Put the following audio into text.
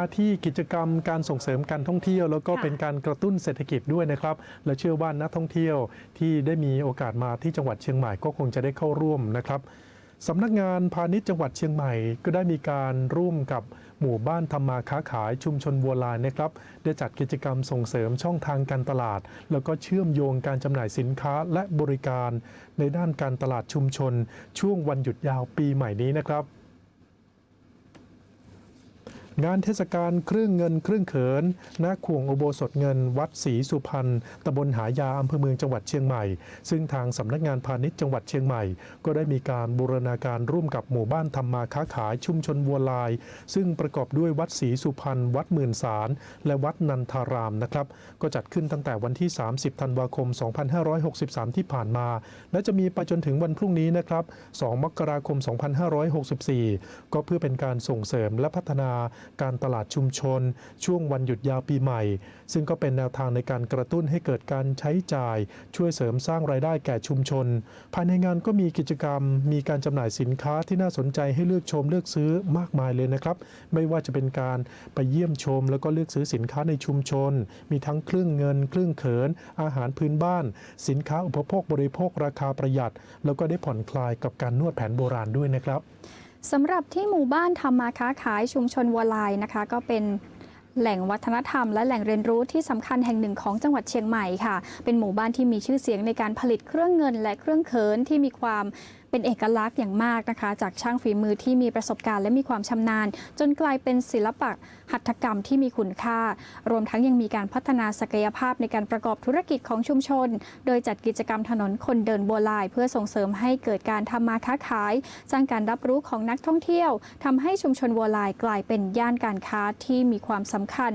ที่กิจกรรมการส่งเสริมการท่องเที่ยว แล้วก็ค่ะเป็นการกระตุ้นเศรษฐกิจด้วยนะครับ และเชื่อว่านักท่องเที่ยวที่ได้มีโอกาสมาที่จังหวัดเชียงใหม่ก็คงจะได้เข้าร่วมนะครับสำนักงานพาณิชย์จังหวัดเชียงใหม่ ก็ได้มีการร่วมกับหมู่บ้านทำมาค้าขายชุมชนบัวลายนะครับได้จัดกิจกรรมส่งเสริมช่องทางการตลาด แล้วก็เชื่อมโยงการจำหน่ายสินค้าและบริการ ในด้านการตลาดชุมชน ช่วงวันหยุดยาวปีใหม่นี้นะครับ งานเทศกาลเครื่องเงินเครื่องเขินณขวงอุโบสถเงิน วัดศรีสุพรรณตำบลหายาอำเภอเมืองจังหวัดเชียงใหม่ ซึ่งทางสำนักงานพาณิชย์จังหวัดเชียงใหม่ ก็ได้มีการบูรณาการร่วมกับหมู่บ้านทำมาค้าขายชุมชนวัวลาย ซึ่งประกอบด้วยวัดศรีสุพรรณวัดหมื่นสารและวัดนันทารามนะครับ ก็จัดขึ้นตั้งแต่วันที่ 30 ธันวาคม 2563 ที่ผ่านมา และจะมีไปจนถึงวันพรุ่งนี้นะครับ 2 มกราคม 2564 ก็เพื่อเป็นการส่งเสริมและพัฒนาการตลาดชุมชน ช่วงวันหยุดยาวปีใหม่ ซึ่งก็เป็นแนวทางในการกระตุ้นให้เกิดการใช้จ่าย ช่วยเสริมสร้างรายได้แก่ชุมชน ภายในงานก็มีกิจกรรม มีการจำหน่ายสินค้าที่น่าสนใจให้เลือกชมเลือกซื้อมากมายเลยนะครับ ไม่ว่าจะเป็นการไปเยี่ยมชม แล้วก็เลือกซื้อสินค้าในชุมชน มีทั้งเครื่องเงิน เครื่องเขิน อาหารพื้นบ้าน สินค้าอุปโภคบริโภคราคาประหยัด แล้วก็ได้ผ่อนคลายกับการนวดแผนโบราณด้วยนะครับ สำหรับที่หมู่บ้านทำมาค้าขายชุมชนวัวลายนะคะ ก็เป็นแหล่งวัฒนธรรมและแหล่งเรียนรู้ที่สำคัญแห่งหนึ่งของจังหวัดเชียงใหม่ค่ะ เป็นหมู่บ้านที่มีชื่อเสียงในการผลิตเครื่องเงินและเครื่องเขินที่มีความเป็นเอกลักษณ์อย่างมากนะคะ จากช่างฝีมือที่มีประสบการณ์และมีความชำนาญ จนกลายเป็นศิลปะหัตถกรรมที่มีคุณค่า รวมทั้งยังมีการพัฒนาศักยภาพในการประกอบธุรกิจของชุมชน โดยจัดกิจกรรมถนนคนเดินบัวลาย เพื่อส่งเสริมให้เกิดการทำมาค้าขาย สร้างการรับรู้ของนักท่องเที่ยวทำให้ชุมชนวัวลายกลายเป็นย่านการค้าที่มีความสำคัญ